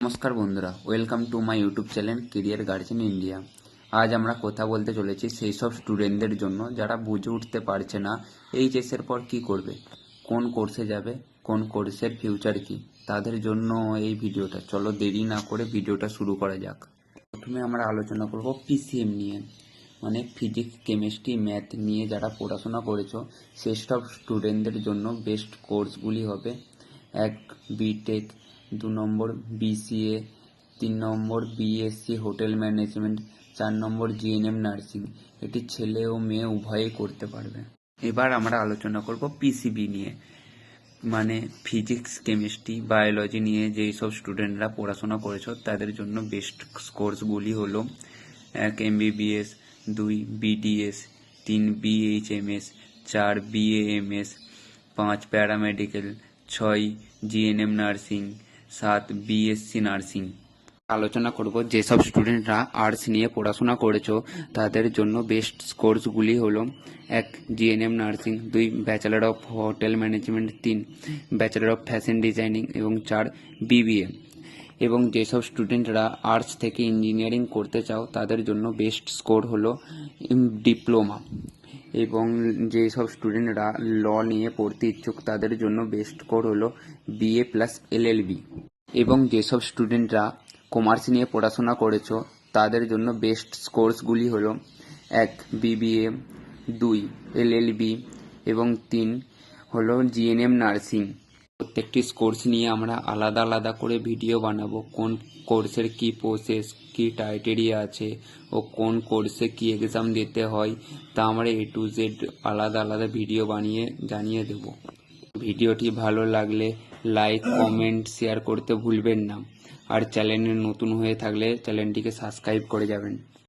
নমস্কার বন্ধুরা welcome to my YouTube channel career guardian India আজ আমরা কথা বলতে চলেছি সেই সব স্টুডেন্টদের জন্য যারা বুঝে উঠতে পারছে না এইচএসের পর কি করবে, কোন কোর্সে যাবে, কোন কোর্সের ফিউচার কি, তাদের জন্য এই ভিডিওটা। চলো দেরি না করে ভিডিওটা শুরু করা যাক। প্রথমে আমরা আলোচনা করব পিসিএম নিয়ে মানে ফিজিক্স কেমিস্ট্রি ম্যাথ নিয়ে যারা পড়াশোনা করেছ, সেই সব স্টুডেন্টদের জন্য বেস্ট কোর্সগুলি হবে, এক বিটেক দু নম্বর বিসিএ, তিন নম্বর বিএসসি হোটেল ম্যানেজমেন্ট, চার নম্বর জিএনএম নার্সিং। এটি ছেলে ও মেয়ে উভয়েই করতে পারবে। এবার আমরা আলোচনা করব পিসিবি নিয়ে। মানে ফিজিক্স, কেমিস্ট্রি, বায়োলজি নিয়ে যেই সব স্টুডেন্টরা পড়াশোনা করেছ, তাদের জন্য বেস্ট কোর্সগুলি হলো এক এমবিবিএস, দুই বিডিএস, তিন বিএইচএমএস, চার বিএএমএস, পাঁচ প্যারামেডিক্যাল, ছয় জিএনএম নার্সিং সাত বিএসসি নার্সিং। আলোচনা করব যেসব স্টুডেন্টরা আর্টস নিয়ে পড়াশোনা করেছ, তাদের জন্য বেস্ট কোর্সগুলি হলো এক জিএনএম নার্সিং, দুই, ব্যাচেলার অফ হোটেল ম্যানেজমেন্ট, তিন, ব্যাচেলার অফ ফ্যাশন ডিজাইনিং এবং চার বিবিএ এবং যেসব স্টুডেন্টরা আর্টস থেকে ইঞ্জিনিয়ারিং করতে চাও, তাদের জন্য বেস্ট স্কোর হলো ডিপ্লোমা। এবং যে সব স্টুডেন্টরা ল নিয়ে পড়তে ইচ্ছুক, তাদের জন্য বেস্ট কোর হলো বিএ প্লাস এলএলবি এবং যেসব স্টুডেন্টরা কমার্স নিয়ে পড়াশোনা করেছ, তাদের জন্য বেস্ট কোর্সগুলি হলো এক বিবিএ দুই এলএলবি এবং তিন হলো জিএনএম নার্সিং প্রত্যেকটি কোর্স নিয়ে আমরা আলাদা আলাদা করে ভিডিও বানাবো। কোন কোর্সের কি প্রসেস কি ক্রাইটেরিয়া আছে ও কোন কোর্সে কি এক্সাম দিতে হয়, তা আমরা এ টু জেড আলাদা আলাদা ভিডিও বানিয়ে, জানিয়ে দেব। ভিডিওটি ভালো লাগলে লাইক কমেন্ট শেয়ার করতে ভুলবেন না। আর চ্যানেলে নতুন হয়ে থাকলে চ্যানেলটিকে সাবস্ক্রাইব করে যাবেন।